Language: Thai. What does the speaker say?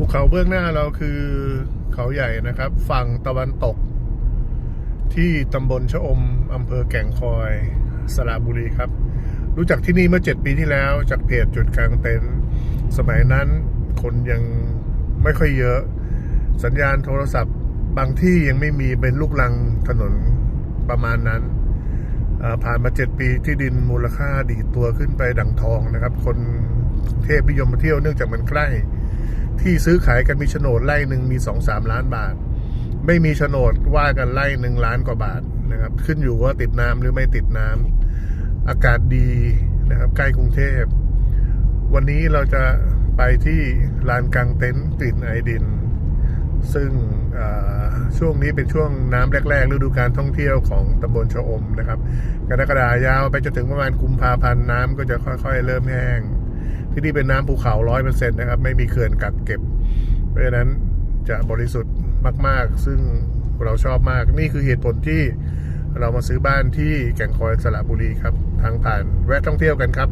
ภูเขาเบื้องหน้าเราคือเขาใหญ่นะครับ ฝั่งตะวันตก ที่ตำบลชะอมอำเภอแก่งคอยสระบุรีครับ รู้จักที่นี่เมื่อ7ปีที่แล้วจากเพจจุดกลางเต็นท์สมัยนั้นคนยังไม่ค่อยเยอะ สัญญาณโทรศัพท์บางที่ยังไม่มีเป็นลูกลังถนนประมาณนั้น ผ่านมา7ปีที่ดินมูลค่าดีตัวขึ้นไปดังทองนะครับ คนเทพนิยมมาเที่ยวเนื่องจากมันใกล้ ที่ซื้อขายกันมีโฉนดไร่หนึ่งมีสองสามล้านบาท ไม่มีโฉนดว่ากันไร่หนึ่งล้านกว่าบาทนะครับ ขึ้นอยู่ว่าติดน้ำหรือไม่ติดน้ำอากาศดีนะครับใกล้กรุงเทพ วันนี้เราจะไปที่ลานกลางเต็นท์กลิ่นไอดิน ซึ่งช่วงนี้เป็นช่วงน้ำแรก ๆ ฤดูการท่องเที่ยวของตำบลชะอมนะครับ กรกฎายาวไปจนถึงประมาณกุมภาพันธ์น้ำก็จะค่อย ๆ เริ่มแห้ง ที่นี่เป็นน้ำภูเขาร้อยเปอร์เซ็นต์นะครับ ไม่มีเขื่อนกักเก็บ เพราะฉะนั้นจะบริสุทธิ์มาก ๆ ซึ่งเราชอบมาก นี่คือเหตุผลที่เรามาซื้อบ้านที่แก่งคอยสระบุรีครับ ทางผ่านแวะท่องเที่ยวกันครับ